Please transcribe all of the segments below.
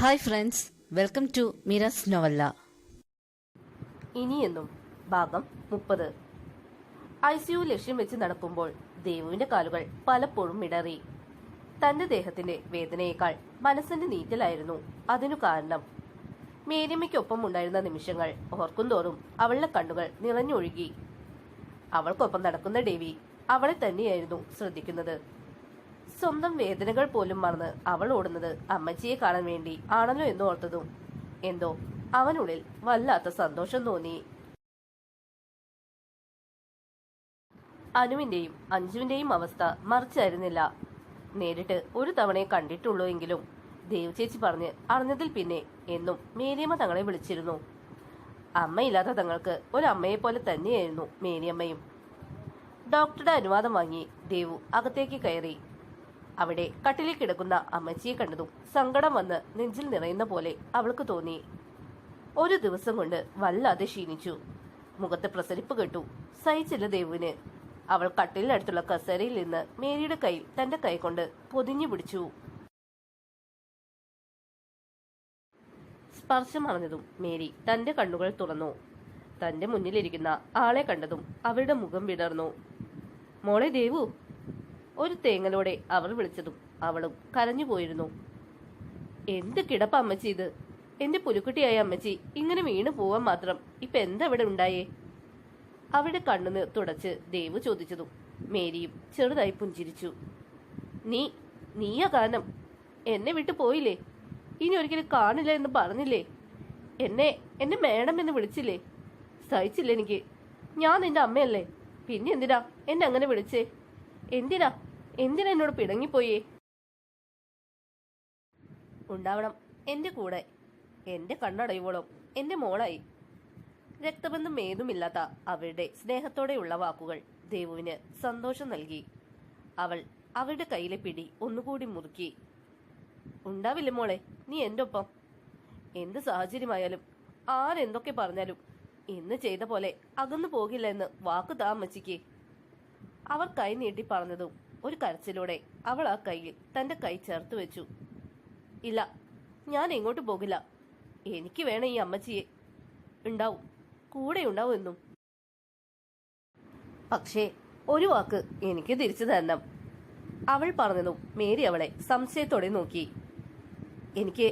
Hi friends welcome to മിറസ് നോവല്ല ഇനിയെന്നും ഭാഗം മുപ്പത്. ഐ ലക്ഷ്യം വെച്ച് നടക്കുമ്പോൾ ദേവുവിന്റെ കാലുകൾ പലപ്പോഴും ഇടറി. തന്റെ ദേഹത്തിന്റെ വേദനയേക്കാൾ മനസ്സിന്റെ നീറ്റലായിരുന്നു അതിനു കാരണം. മേരിയമ്മയ്ക്കൊപ്പം ഉണ്ടായിരുന്ന നിമിഷങ്ങൾ ഓർക്കുന്തോറും അവളുടെ കണ്ണുകൾ നിറഞ്ഞൊഴുകി. അവൾക്കൊപ്പം നടക്കുന്ന ദേവി അവളെ തന്നെയായിരുന്നു ശ്രദ്ധിക്കുന്നത്. സ്വന്തം വേദനകൾ പോലും മറന്ന് അവൾ ഓടുന്നത് അമ്മച്ചിയെ കാണാൻ വേണ്ടി ആണല്ലോ എന്ന് ഓർത്തതും. എന്തോ അവനുള്ളിൽ വല്ലാത്ത സന്തോഷം തോന്നി. അനുവിന്റെയും അഞ്ജുവിന്റെയും അവസ്ഥ മറിച്ചായിരുന്നില്ല. നേരിട്ട് ഒരു തവണയെ കണ്ടിട്ടുള്ളൂ എങ്കിലും ദേവ് ചേച്ചി പറഞ്ഞ് അറിഞ്ഞതിൽ പിന്നെ എന്നും മേരിയമ്മ തങ്ങളെ വിളിച്ചിരുന്നു. അമ്മയില്ലാത്ത തങ്ങൾക്ക് ഒരമ്മയെ പോലെ തന്നെയായിരുന്നു മേരിയമ്മയും. ഡോക്ടറുടെ അനുവാദം വാങ്ങി ദേവു അകത്തേക്ക് കയറി അവിടെ കട്ടിലിൽ കിടക്കുന്ന അമ്മച്ചിയെ കണ്ടതും സങ്കടം വന്ന് നെഞ്ചിൽ നിറയുന്ന പോലെ അവൾക്ക് തോന്നി. ഒരു ദിവസം കൊണ്ട് വല്ലാതെ ക്ഷീണിച്ചു. മുഖത്ത് പ്രസരിപ്പ് കെട്ടു. സഹിച്ചില്ല ദേവുവിന്. അവൾ കട്ടിലിനടുത്തുള്ള കസേരയിൽ നിന്ന് മേരിയുടെ കൈ തന്റെ കൈ കൊണ്ട് പൊതിഞ്ഞു പിടിച്ചു. സ്പർശം അറിഞ്ഞതും മേരി തന്റെ കണ്ണുകൾ തുറന്നു. തന്റെ മുന്നിലിരിക്കുന്ന ആളെ കണ്ടതും അവരുടെ മുഖം വിടർന്നു. മോളെ ദേവു ഒരു തേങ്ങലോടെ അവർ വിളിച്ചതും അവളും കരഞ്ഞുപോയിരുന്നു എന്ത് കിടപ്പ അമ്മച്ചി ഇത്? എന്റെ പുലുക്കുട്ടിയായ അമ്മച്ചി ഇങ്ങനെ വീണു പോവാൻ മാത്രം ഇപ്പൊ എന്തവിടെ ഉണ്ടായേ? അവരുടെ കണ്ണുനീർ തുടച്ച് ദേവ് ചോദിച്ചതും. മേരിയും ചെറുതായി പുഞ്ചിരിച്ചു. നീ നീയാ കാരണം എന്നെ വിട്ടു പോയില്ലേ? ഇനി ഒരിക്കലും കാണില്ല എന്ന് പറഞ്ഞില്ലേ? എന്നെ എന്നെ മേഡം എന്ന് വിളിച്ചില്ലേ? സഹിച്ചില്ല എനിക്ക്? ഞാൻ നിന്റെ അമ്മയല്ലേ? പിന്നെ എന്തിനാ എന്നെ അങ്ങനെ വിളിച്ചേ? എന്തിനാ എന്തിനാ എന്നോട് പിടങ്ങിപ്പോയേ? ഉണ്ടാവണം. എന്റെ കൂടെ. എന്റെ കണ്ണടയുവളും. എന്റെ മോളായി. രക്തബന്ധം ഏതുമില്ലാത്ത അവരുടെ സ്നേഹത്തോടെയുള്ള വാക്കുകൾ ദേവുവിന് സന്തോഷം നൽകി. അവൾ അവരുടെ കയ്യിലെ പിടി ഒന്നുകൂടി മുറുക്കി. ഉണ്ടാവില്ല മോളെ? നീ എന്റെ ഒപ്പം എന്ത് സാഹചര്യമായാലും ആരെന്തൊക്കെ പറഞ്ഞാലും ഇന്ന് ചെയ്ത പോലെ അകന്നു പോകില്ല എന്ന് വാക്കു താമസിക്കേ. അവർ കൈ നീട്ടി പറഞ്ഞതും ഒരു കരച്ചിലൂടെ അവൾ ആ കൈയിൽ തന്റെ കൈ ചേർത്ത് വെച്ചു. ഇല്ല ഞാൻ എങ്ങോട്ട് പോകില്ല. എനിക്ക് വേണം ഈ അമ്മച്ചിയെ. ഉണ്ടാവും കൂടെ ഉണ്ടാവും എന്നും. പക്ഷേ ഒരു വാക്ക് എനിക്ക് തിരിച്ചു തരണം. അവൾ പറഞ്ഞതും മേരി അവളെ സംശയത്തോടെ നോക്കി. എനിക്ക്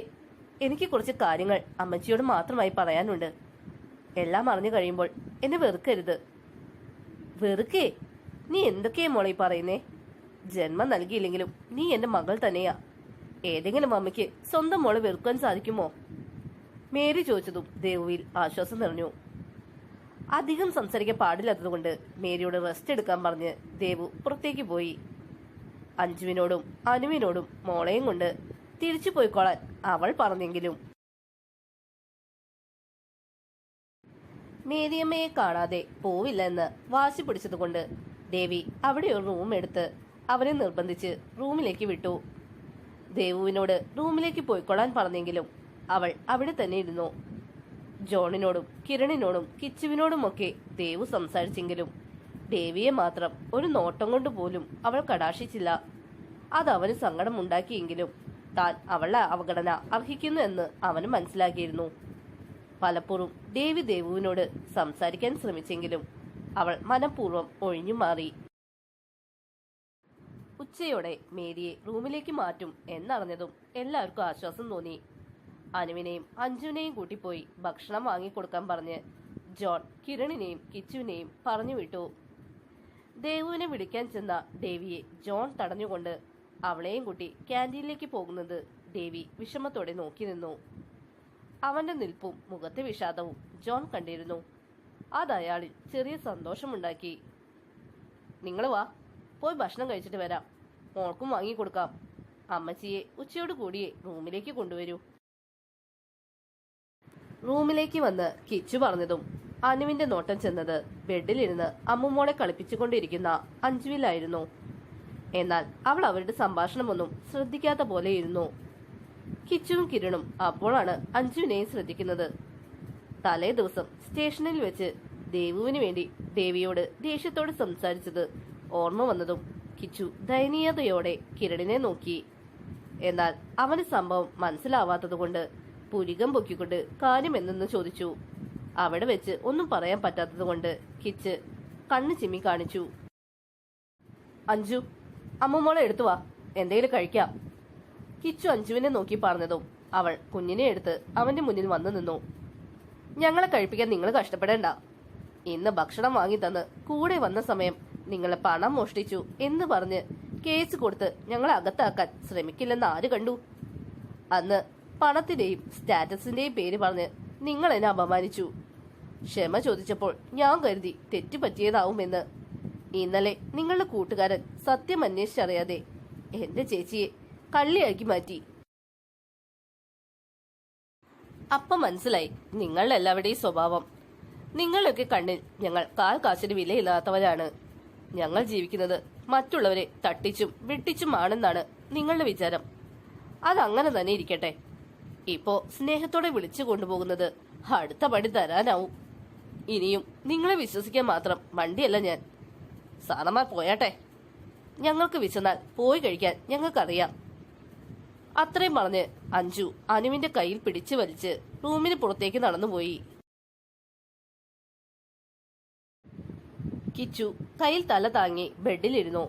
എനിക്ക് കുറച്ച് കാര്യങ്ങൾ അമ്മച്ചിയോട് മാത്രമായി പറയാനുണ്ട്. എല്ലാം അറിഞ്ഞു കഴിയുമ്പോൾ എന്നെ വെറുക്കരുത്. വെറുക്കേ? നീ എന്തൊക്കെയാ മോളെ പറയുന്നേ? ജന്മം നൽകിയില്ലെങ്കിലും നീ എന്റെ മകൾ തന്നെയാ. ഏതെങ്കിലും അമ്മയ്ക്ക് സ്വന്തം മോളെ വെറുക്കാൻ സാധിക്കുമോ? മേരി ചോദിച്ചതും ദേവുവിൽ ആശ്വാസം നിറഞ്ഞു. അധികം സംസാരിക്കാൻ പാടില്ലാത്തതുകൊണ്ട് മേരിയോട് റെസ്റ്റ് എടുക്കാൻ പറഞ്ഞ് ദേവു പുറത്തേക്ക് പോയി. അഞ്ജുവിനോടും അനുവിനോടും മോളെയും കൊണ്ട് തിരിച്ചു പോയിക്കോളാൻ അവൾ പറഞ്ഞെങ്കിലും മേരിയമ്മയെ കാണാതെ പോവില്ലെന്ന് വാശി പിടിച്ചതുകൊണ്ട് ദേവി അവിടെ ഒരു റൂം എടുത്ത് അവനെ നിർബന്ധിച്ച് റൂമിലേക്ക് വിട്ടു. ദേവുവിനോട് റൂമിലേക്ക് പോയിക്കൊള്ളാൻ പറഞ്ഞെങ്കിലും അവൾ അവിടെ തന്നെ ഇരുന്നു. ജോണിനോടും കിരണിനോടും കിച്ചുവിനോടുമൊക്കെ ദേവു സംസാരിച്ചെങ്കിലും ദേവിയെ മാത്രം ഒരു നോട്ടം കൊണ്ട് പോലും അവൾ കടാക്ഷിച്ചില്ല. അത് അവന് സങ്കടമുണ്ടാക്കിയെങ്കിലും താൻ അവളുടെ അവഗണന അർഹിക്കുന്നു എന്ന് അവന് മനസ്സിലാക്കിയിരുന്നു. പലപ്പോഴും ദേവി ദേവുവിനോട് സംസാരിക്കാൻ ശ്രമിച്ചെങ്കിലും അവൾ മനഃപൂർവം ഒഴിഞ്ഞു മാറി ഉച്ചയോടെ മേരിയെ റൂമിലേക്ക് മാറ്റും എന്നറിഞ്ഞതും എല്ലാവർക്കും ആശ്വാസം തോന്നി. അനുവിനെയും അഞ്ജുവിനെയും കൂട്ടിപ്പോയി ഭക്ഷണം വാങ്ങിക്കൊടുക്കാൻ പറഞ്ഞ് ജോൺ കിരണിനെയും കിച്ചുവിനെയും പറഞ്ഞു വിട്ടു. ദേവുവിനെ വിളിക്കാൻ ചെന്ന ദേവിയെ ജോൺ തടഞ്ഞുകൊണ്ട് അവളെയും കൂട്ടി ക്യാന്റീനിലേക്ക് പോകുന്നത് ദേവി വിഷമത്തോടെ നോക്കി നിന്നു. അവന്റെ നിൽപ്പും മുഖത്തെ വിഷാദവും ജോൺ കണ്ടിരുന്നു. അതയാളിൽ ചെറിയ സന്തോഷമുണ്ടാക്കി. നിങ്ങൾ വാ പോയി ഭക്ഷണം കഴിച്ചിട്ട് വരാം. മോൾക്കും വാങ്ങി കൊടുക്കാം. അമ്മച്ചിയെ ഉച്ചയോട് കൂടിയേ റൂമിലേക്ക് കൊണ്ടുവരൂ. റൂമിലേക്ക് വന്ന് കിച്ചു പറഞ്ഞതും അനുവിന്റെ നോട്ടം ചെന്നത് ബെഡിലിരുന്ന് അമ്മുമോളെ കളിപ്പിച്ചുകൊണ്ടിരിക്കുന്ന അഞ്ജുവിലായിരുന്നു. എന്നാൽ അവൾ അവരുടെ സംഭാഷണമൊന്നും ശ്രദ്ധിക്കാത്ത പോലെയിരുന്നു. കിച്ചുവും കിരണും അപ്പോഴാണ് അഞ്ജുവിനെയും ശ്രദ്ധിക്കുന്നത്. തലേ ദിവസം സ്റ്റേഷനിൽ വെച്ച് ദേവുവിന് വേണ്ടി ദേവിയോട് ദേഷ്യത്തോട് സംസാരിച്ചത് ഓർമ്മ വന്നതും കിച്ചു ദയനീയതയോടെ കിരണിനെ നോക്കി. എന്നാൽ അവന് സംഭവം മനസ്സിലാവാത്തതുകൊണ്ട് പുരികം പൊക്കിക്കൊണ്ട് കാര്യം എന്തെന്ന് ചോദിച്ചു. അവിടെ വെച്ച് ഒന്നും പറയാൻ പറ്റാത്തതുകൊണ്ട് കിച്ച് കണ്ണ് ചിമ്മി കാണിച്ചു. അഞ്ജു അമ്മമോളെ എടുത്തു വാ. എന്തെങ്കിലും കഴിക്കാം. കിച്ചു അഞ്ജുവിനെ നോക്കി പറഞ്ഞതും അവൾ കുഞ്ഞിനെ എടുത്ത് അവന്റെ മുന്നിൽ വന്നു നിന്നു. ഞങ്ങളെ കഴിപ്പിക്കാൻ നിങ്ങൾ കഷ്ടപ്പെടേണ്ട. ഇന്ന് ഭക്ഷണം വാങ്ങി തന്ന് കൂടെ വന്ന സമയം നിങ്ങളെ പണം മോഷ്ടിച്ചു എന്ന് പറഞ്ഞ് കേസ് കൊടുത്ത് ഞങ്ങളെ അകത്താക്കാൻ ശ്രമിക്കില്ലെന്ന് ആര് കണ്ടു? അന്ന് പണത്തിന്റെയും സ്റ്റാറ്റസിന്റെയും പേര് പറഞ്ഞ് നിങ്ങൾ എന്നെ അപമാനിച്ചു. ക്ഷമ ചോദിച്ചപ്പോൾ ഞാൻ കരുതി തെറ്റുപറ്റിയതാവുമെന്ന് ഇന്നലെ നിങ്ങളുടെ കൂട്ടുകാരൻ സത്യം അന്വേഷിച്ചറിയാതെ എന്റെ ചേച്ചിയെ കള്ളിയാക്കി മാറ്റി. അപ്പൊ മനസ്സിലായി നിങ്ങളുടെ എല്ലാവരുടെയും സ്വഭാവം. നിങ്ങളൊക്കെ കണ്ണിൽ ഞങ്ങൾ കാൽ കാശിന് വിലയില്ലാത്തവരാണ്. ഞങ്ങൾ ജീവിക്കുന്നത് മറ്റുള്ളവരെ തട്ടിച്ചും വെട്ടിച്ചും ആണെന്നാണ് നിങ്ങളുടെ വിചാരം. അതങ്ങനെ തന്നെ ഇരിക്കട്ടെ. ഇപ്പോ സ്നേഹത്തോടെ വിളിച്ചു കൊണ്ടുപോകുന്നത് അടുത്ത പടി തരാനാവും. ഇനിയും നിങ്ങളെ വിശ്വസിക്കാൻ മാത്രം വണ്ടിയല്ല ഞാൻ. സാറന്മാർ പോയാട്ടെ. ഞങ്ങൾക്ക് വിശന്നാൽ പോയി കഴിക്കാൻ ഞങ്ങൾക്കറിയാം. അത്രയും പറഞ്ഞ് അഞ്ജു അനുവിന്റെ കയ്യിൽ പിടിച്ചു വലിച്ച് റൂമിന് പുറത്തേക്ക് നടന്നുപോയി. കിച്ചു കയ്യിൽ തല താങ്ങി ബെഡിലിരുന്നു.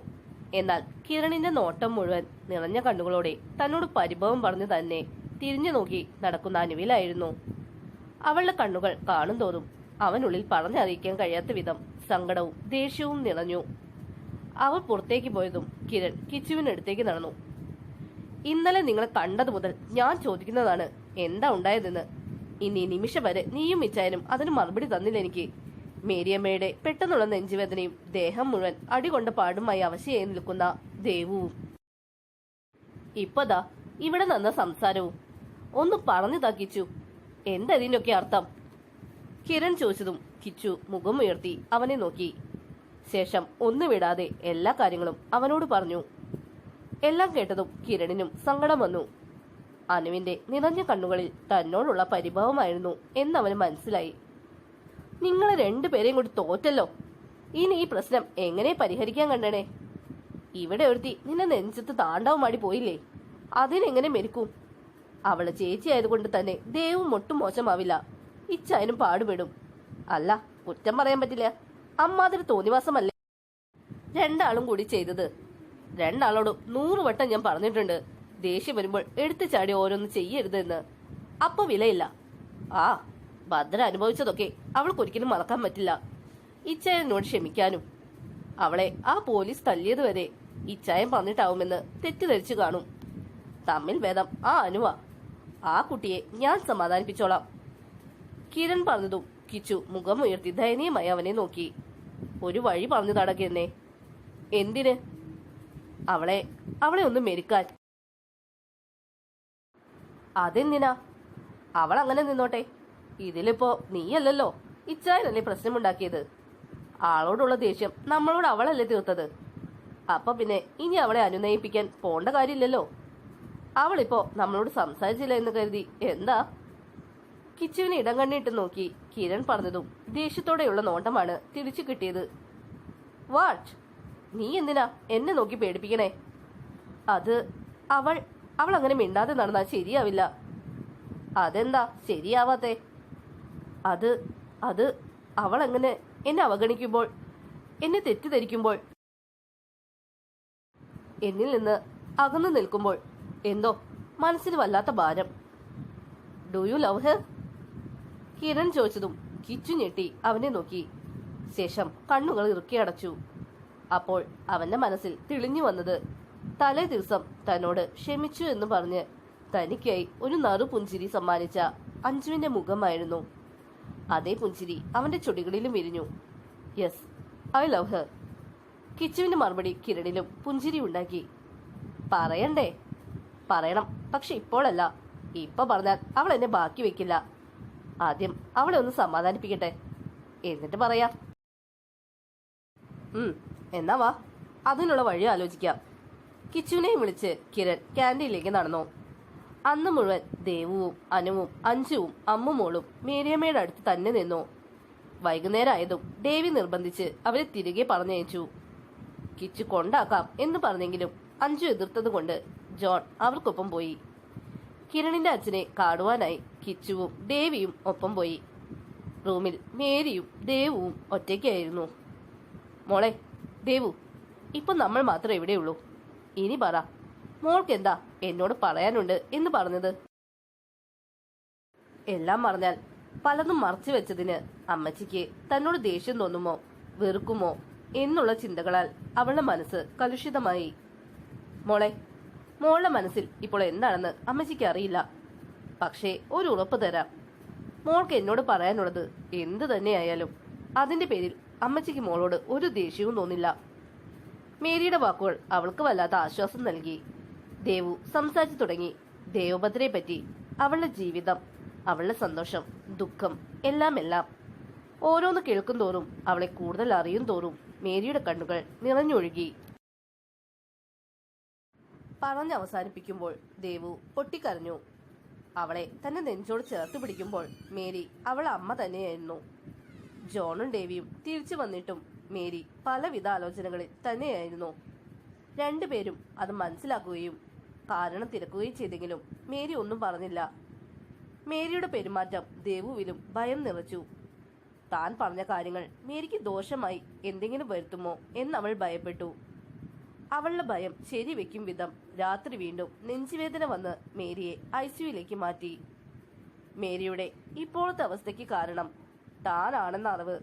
എന്നാൽ കിരണിന്റെ നോട്ടം മുഴുവൻ നിറഞ്ഞ കണ്ണുകളോടെ തന്നോട് പരിഭവം പറഞ്ഞു തന്നെ തിരിഞ്ഞു നോക്കി നടക്കുന്ന അനുവിലായിരുന്നു. അവളുടെ കണ്ണുകൾ കാണും തോറും അവനുള്ളിൽ പറഞ്ഞറിയിക്കാൻ കഴിയാത്ത വിധം സങ്കടവും ദേഷ്യവും നിറഞ്ഞു. അവൾ പുറത്തേക്ക് പോയതും കിരൺ കിച്ചുവിനടുത്തേക്ക് നടന്നു. ഇന്നലെ നിങ്ങളെ കണ്ടത് മുതൽ ഞാൻ ചോദിക്കുന്നതാണ് എന്താ ഉണ്ടായതെന്ന്. ഇനി നിമിഷം വരെ നീയും മിച്ചായനും അതിന് മറുപടി തന്നില്ല എനിക്ക്. മേരിയമ്മയുടെ പെട്ടെന്നുള്ള നെഞ്ചുവേദനയും ദേഹം മുഴുവൻ അടികൊണ്ട പാടുമായി അവശയായി നിൽക്കുന്ന ദേവുവും ഇപ്പതാ ഇവിടെ നിന്ന സംസാരവും. ഒന്ന് പറഞ്ഞു താക്കിച്ചു എന്തതിന്റെയൊക്കെ അർത്ഥം? കിരൺ ചോദിച്ചതും കിച്ചു മുഖം ഉയർത്തി അവനെ നോക്കി. ശേഷം ഒന്നു വിടാതെ എല്ലാ കാര്യങ്ങളും അവനോട് പറഞ്ഞു. എല്ലാം കേട്ടതും കിരണിനും സങ്കടം വന്നു. അനുവിന്റെ നിറഞ്ഞ കണ്ണുകളിൽ തന്നോടുള്ള പരിഭവമായിരുന്നു എന്നവന് മനസ്സിലായി. നിങ്ങൾ രണ്ടുപേരെയും കൂടി തോറ്റല്ലോ. ഇനി ഈ പ്രശ്നം എങ്ങനെ പരിഹരിക്കാൻ കണ്ടണേ? ഇവിടെ ഒരുത്തി നിന്നെ നെഞ്ചത്ത് താണ്ഡവമാടി പോയില്ലേ? അതിനെങ്ങനെ മെരുക്കും? അവളെ ചേച്ചി ആയതുകൊണ്ട് തന്നെ ദേവും ഒട്ടും മോശമാവില്ല. ഇച്ചായനും പാടുപെടും. അല്ല കുറ്റം പറയാൻ പറ്റില്ല. അമ്മാതിരി തോന്നിവാസമല്ലേ? രണ്ടാളും കൂടി ചെയ്തത്. രണ്ടാളോട് നൂറ് വട്ടം ഞാൻ പറഞ്ഞിട്ടുണ്ട്. ദേഷ്യം വരുമ്പോൾ എടുത്തു ചാടി ഓരോന്ന് ചെയ്യരുതെന്ന്. അപ്പൊ വിലയില്ല. ആ ഭദ്ര അനുഭവിച്ചതൊക്കെ അവൾക്കൊരിക്കലും മറക്കാൻ പറ്റില്ല. ഇച്ചായനോട് ക്ഷമിക്കാനും. അവളെ ആ പോലീസ് തല്ലിയതുവരെ ഇച്ചായൻ പറഞ്ഞിട്ടാവുമെന്ന് തെറ്റിദ്ധരിച്ചു കാണും. തമ്മിൽ ഭേദം ആ അനുവ. ആ കുട്ടിയെ ഞാൻ സമാധാനിപ്പിച്ചോളാം. കിരൺ പറഞ്ഞതും കിച്ചു മുഖം ഉയർത്തി ദയനീയമായി അവനെ നോക്കി. ഒരു വഴി പറഞ്ഞു തടകിയെന്നേ എന്തിന്? അവളെ അവളെ ഒന്ന് മെരുക്കാൻ. അതെന്തിനാ? അവൾ അങ്ങനെ നിന്നോട്ടെ. ഇതിലിപ്പോ നീയല്ലല്ലോ. ഇച്ചായനല്ലേ പ്രശ്നമുണ്ടാക്കിയത്? ആളോടുള്ള ദേഷ്യം നമ്മളോട് അവളല്ലേ തീർത്തത്. അപ്പൊ പിന്നെ ഇനി അവളെ അനുനയിപ്പിക്കാൻ പോണ്ട കാര്യമില്ലല്ലോ. അവളിപ്പോ നമ്മളോട് സംസാരിച്ചില്ല എന്ന് കരുതി എന്താ? കിച്ചുവിനെ ഇടം കണ്ണിട്ട് നോക്കി കിരൺ പറഞ്ഞതും ദേഷ്യത്തോടെയുള്ള നോട്ടമാണ് തിരിച്ചു കിട്ടിയത്. വാട്ട്? നീ എന്തിനാ എന്നെ നോക്കി പേടിപ്പിക്കണേ? അത് അവൾ അവൾ അങ്ങനെ മിണ്ടാതെ നടന്നാൽ ശരിയാവില്ല. അതെന്താ? ശരിയാവാത്തെ. അത് അത് അവൾ അങ്ങനെ എന്നെ അവഗണിക്കുമ്പോൾ എന്നെ തെറ്റിദ്ധരിക്കുമ്പോൾ എന്നിൽ നിന്ന് അകന്നു നിൽക്കുമ്പോൾ എന്തോ മനസ്സിന് വല്ലാത്ത ഭാരം. Do you love her Kiran ചോദിച്ചതും കിച്ചു ഞെട്ടി അവനെ നോക്കി. ശേഷം കണ്ണുകൾ ഇറുക്കി അടച്ചു. അപ്പോൾ അവന്റെ മനസ്സിൽ തിളിഞ്ഞു വന്നത് തലേ ദിവസം തന്നോട് ക്ഷമിച്ചു എന്ന് പറഞ്ഞ് തനിക്കായി ഒരു നറുപുഞ്ചിരി സമ്മാനിച്ച അഞ്ജുവിന്റെ മുഖമായിരുന്നു. അതേ പുഞ്ചിരി അവന്റെ ചുടികളിലും വിരിഞ്ഞു. യെസ് ഐ ലവ് ഹെർ കിച്ചുവിന്റെ മറുപടി കിരണിലും പുഞ്ചിരി ഉണ്ടാക്കി. പറയണ്ടേ? പറയണം പക്ഷെ ഇപ്പോഴല്ല. ഇപ്പൊ പറഞ്ഞാൽ അവൾ എന്നെ ബാക്കി വെക്കില്ല. ആദ്യം അവളെ ഒന്ന് സമാധാനിപ്പിക്കട്ടെ. എന്നിട്ട് പറയാം. ഉം എന്നാ വാ. അതിനുള്ള വഴി ആലോചിക്കാം. കിച്ചുവിനെയും വിളിച്ച് കിരൺ ക്യാന്റീനിലേക്ക് നടന്നു. അന്ന് മുഴുവൻ ദേവുവും അനുവും അഞ്ചുവും അമ്മുമോളും മേരിയമ്മയുടെ അടുത്ത് തന്നെ നിന്നു. വൈകുന്നേരമായതും ദേവി നിർബന്ധിച്ച് അവരെ തിരികെ പറഞ്ഞയച്ചു. കിച്ചു കൊണ്ടാക്കാം എന്ന് പറഞ്ഞെങ്കിലും അഞ്ചു എതിർത്തത് കൊണ്ട് ജോൺ അവർക്കൊപ്പം പോയി. കിരണിന്റെ അച്ഛനെ കാടുവാനായി കിച്ചുവും ദേവിയും ഒപ്പം പോയി. റൂമിൽ മേരിയും ദേവുവും ഒറ്റയ്ക്കായിരുന്നു. മോളെ ദേവു ഇപ്പൊ നമ്മൾ മാത്രം ഇവിടെയുള്ളൂ. ഇനി പറ മോൾക്ക് എന്താ എന്നോട് പറയാനുണ്ട്. എന്ന് പറഞ്ഞത്? എല്ലാം പറഞ്ഞാൽ പലതും മറച്ചു വെച്ചതിന് അമ്മച്ചിക്ക് തന്നോട് ദേഷ്യം തോന്നുമോ? വെറുക്കുമോ? എന്നുള്ള ചിന്തകളാൽ അവളുടെ മനസ്സ് കലുഷിതമായി. മോളെ മോളുടെ മനസ്സിൽ ഇപ്പോൾ എന്താണെന്ന് അമ്മച്ചിക്ക് അറിയില്ല. പക്ഷേ ഒരു ഉറപ്പ് തരാം. മോൾക്ക് എന്നോട് പറയാനുള്ളത് എന്ത് തന്നെയായാലും അതിന്റെ പേരിൽ അമ്മച്ചിക്ക് മോളോട് ഒരു ദേഷ്യവും തോന്നില്ല. മേരിയുടെ വാക്കുകൾ അവൾക്ക് വല്ലാത്ത ആശ്വാസം നൽകി. ദേവു സംസാരിച്ചു തുടങ്ങി. ദേവഭദ്രയെ പറ്റി അവളുടെ ജീവിതം അവളുടെ സന്തോഷം ദുഃഖം എല്ലാം എല്ലാം ഓരോന്ന് കേൾക്കും തോറും അവളെ കൂടുതൽ അറിയും തോറും മേരിയുടെ കണ്ണുകൾ നിറഞ്ഞൊഴുകി. പറഞ്ഞ് അവസാനിപ്പിക്കുമ്പോൾ ദേവു പൊട്ടിക്കരഞ്ഞു. അവളെ തന്റെ നെഞ്ചോട് ചേർത്ത് പിടിക്കുമ്പോൾ മേരി അവളെ അമ്മ തന്നെയായിരുന്നു. ജോണും ദേവിയും തിരിച്ചു വന്നിട്ടും മേരി പലവിധ ആലോചനകളിൽ തന്നെയായിരുന്നു. രണ്ടുപേരും അത് മനസ്സിലാക്കുകയും കാരണം തിരക്കുകയും ചെയ്തെങ്കിലും മേരി ഒന്നും പറഞ്ഞില്ല. മേരിയുടെ പെരുമാറ്റം ദേവുവിലും ഭയം നിറച്ചു. താൻ പറഞ്ഞ കാര്യങ്ങൾ മേരിക്ക് ദോഷമായി എന്തെങ്കിലും വരുത്തുമോ എന്നവൾ ഭയപ്പെട്ടു. അവളുടെ ഭയം ശരിവെക്കും വിധം രാത്രി വീണ്ടും നെഞ്ചുവേദന വന്ന് മേരിയെ ഐസിയുയിലേക്ക് മാറ്റി. മേരിയുടെ ഇപ്പോഴത്തെ അവസ്ഥയ്ക്ക് കാരണം താനാണെന്ന അറിവ്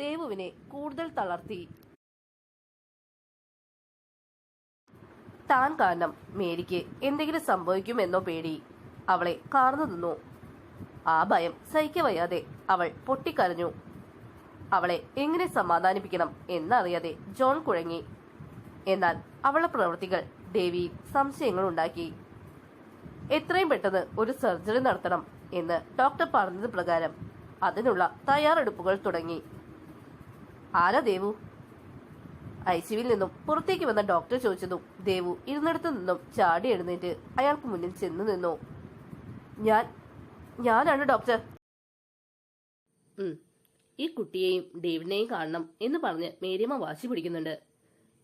ദേവുവിനെ കൂടുതൽ തളർത്തി. താൻ കാരണം മേരിക്ക് എന്തെങ്കിലും സംഭവിക്കുമെന്നോ പേടി. അവളെ കാർന്നു നിന്നു. ആ ഭയം സഹിക്കവയ്യാതെ അവൾ പൊട്ടിക്കരഞ്ഞു. അവളെ എങ്ങനെ സമാധാനിപ്പിക്കണം എന്നറിയാതെ ജോൺ കുഴങ്ങി. എന്നാൽ അവളുടെ പ്രവൃത്തികൾ ദേവി സംശയങ്ങൾ ഉണ്ടാക്കി. എത്രയും പെട്ടെന്ന് ഒരു സർജറി നടത്തണം എന്ന് ഡോക്ടർ പറഞ്ഞത് പ്രകാരം അതിനുള്ള തയ്യാറെടുപ്പുകൾ തുടങ്ങി. ആരാ ദേവു? ഐസിയുവിൽ നിന്നും പുറത്തേക്ക് വന്ന ഡോക്ടർ ചോദിച്ചതും ദേവു ഇരുന്നിടത്തു നിന്നും ചാടി എഴുന്നേറ്റ് അയാൾക്ക് മുന്നിൽ ചെന്നു നിന്നു. ഞാൻ ഞാനാണ് ഡോക്ടർ. ഈ കുട്ടിയെയും ഡേവിഡിനെയും കാണണം എന്ന് പറഞ്ഞ് മേരിയമ്മ വാശി പിടിക്കുന്നുണ്ട്.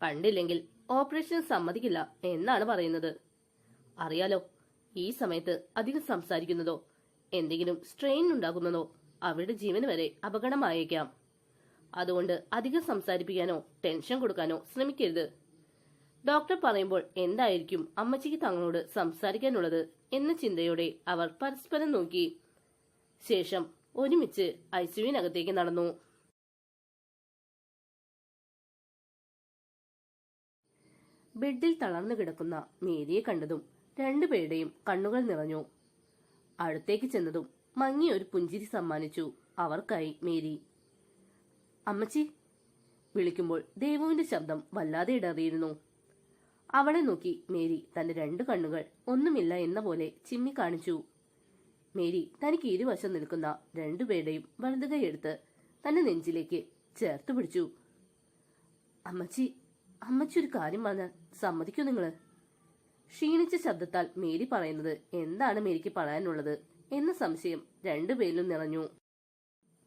കണ്ടില്ലെങ്കിൽ ഓപ്പറേഷൻ സമ്മതിക്കില്ല എന്നാണ് പറയുന്നത്. അറിയാലോ ഈ സമയത്ത് അധികം സംസാരിക്കുന്നതോ എന്തെങ്കിലും സ്ട്രെയിൻ ഉണ്ടാകുന്നതോ അവരുടെ ജീവന് വരെ അപകടമായേക്കാം. അതുകൊണ്ട് അധികം സംസാരിപ്പിക്കാനോ ടെൻഷൻ കൊടുക്കാനോ ശ്രമിക്കരുത്. ഡോക്ടർ പറയുമ്പോൾ എന്തായിരിക്കും അമ്മച്ചിക്ക് തങ്ങളോട് സംസാരിക്കാനുള്ളത് എന്ന ചിന്തയോടെ അവർ പരസ്പരം നോക്കി. ശേഷം ഒരുമിച്ച് ഐസിയുവിനകത്തേക്ക് നടന്നു. ബെഡിൽ തളർന്നു കിടക്കുന്ന മേരിയെ കണ്ടതും രണ്ടുപേരുടെയും കണ്ണുകൾ നിറഞ്ഞു. അടുത്തേക്ക് ചെന്നതും മങ്ങിയൊരു പുഞ്ചിരി സമ്മാനിച്ചു. അവർക്കായി മേരി അമ്മച്ചി വിളിക്കുമ്പോൾ ദേവുവിന്റെ ശബ്ദം വല്ലാതെ ഇടറിയിരുന്നു. അവളെ നോക്കി മേരി തന്റെ രണ്ട് കണ്ണുകൾ ഒന്നുമില്ല എന്ന പോലെ ചിമ്മി കാണിച്ചു. മേരി തനിക്ക് ഇരുവശം നിൽക്കുന്ന രണ്ടുപേരുടെയും വലതുകൈയെടുത്ത് തന്റെ നെഞ്ചിലേക്ക് ചേർത്ത് പിടിച്ചു. അമ്മച്ചി അമ്മച്ചി ഒരു കാര്യം പറഞ്ഞാൽ സമ്മതിക്കൂ നിങ്ങൾ. ക്ഷീണിച്ച ശബ്ദത്താൽ മേരി പറയുന്നത് എന്താണ് മേരിക്ക് പറയാനുള്ളത് എന്ന സംശയം രണ്ടുപേരിലും നിറഞ്ഞു.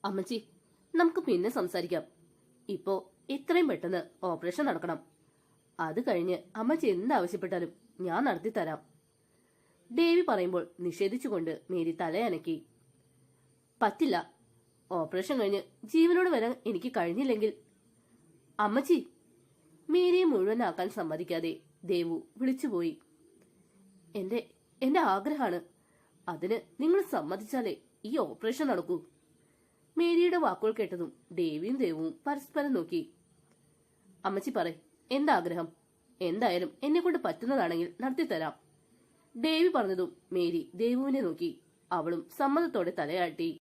അമ്മച്ചി നമുക്ക് പിന്നെ സംസാരിക്കാം. ഇപ്പോ എത്രയും പെട്ടെന്ന് ഓപ്പറേഷൻ നടക്കണം. അത് കഴിഞ്ഞ് അമ്മച്ചി എന്താവശ്യപ്പെട്ടാലും ഞാൻ നടത്തി തരാം. ദേവി പറയുമ്പോൾ നിഷേധിച്ചുകൊണ്ട് മേരി തലയനക്കി പറ്റില്ല. ഓപ്പറേഷൻ കഴിഞ്ഞ് ജീവനോട് വരാൻ എനിക്ക് കഴിഞ്ഞില്ലെങ്കിൽ. അമ്മച്ചി മേരിയെ മുഴുവനാക്കാൻ സമ്മതിക്കാതെ ദേവു വിളിച്ചുപോയി എന്റെ എന്റെ ആഗ്രഹമാണ്. അതിന് നിങ്ങൾ സമ്മതിച്ചാലേ ഈ ഓപ്പറേഷൻ നടക്കൂ. മേരിയുടെ വാക്കുകൾ കേട്ടതും ദേവിയും ദേവവും പരസ്പരം നോക്കി. അമ്മച്ചി പറ എന്താഗ്രഹം? എന്തായാലും എന്നെ കൊണ്ട് പറ്റുന്നതാണെങ്കിൽ നടത്തിത്തരാം. ദേവി പറഞ്ഞതും മേരി ദേവുവിനെ നോക്കി. അവളും സമ്മതത്തോടെ തലയാട്ടി.